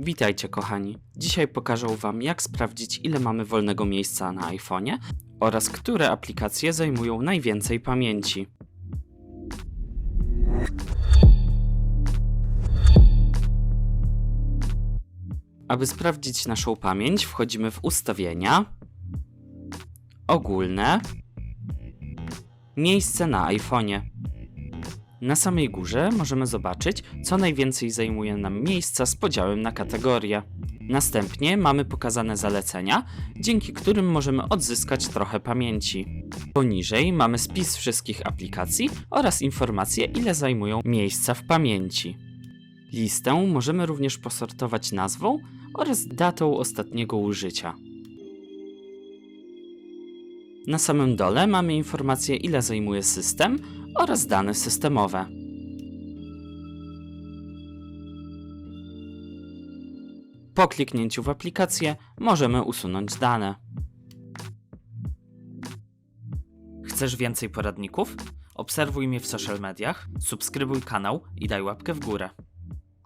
Witajcie kochani. Dzisiaj pokażę Wam jak sprawdzić ile mamy wolnego miejsca na iPhone'ie oraz które aplikacje zajmują najwięcej pamięci. Aby sprawdzić naszą pamięć wchodzimy w ustawienia, ogólne, miejsce na iPhone'ie. Na samej górze możemy zobaczyć, co najwięcej zajmuje nam miejsca z podziałem na kategorie. Następnie mamy pokazane zalecenia, dzięki którym możemy odzyskać trochę pamięci. Poniżej mamy spis wszystkich aplikacji oraz informacje, ile zajmują miejsca w pamięci. Listę możemy również posortować nazwą oraz datą ostatniego użycia. Na samym dole mamy informację, ile zajmuje system oraz dane systemowe. Po kliknięciu w aplikację możemy usunąć dane. Chcesz więcej poradników? Obserwuj mnie w social mediach, subskrybuj kanał i daj łapkę w górę.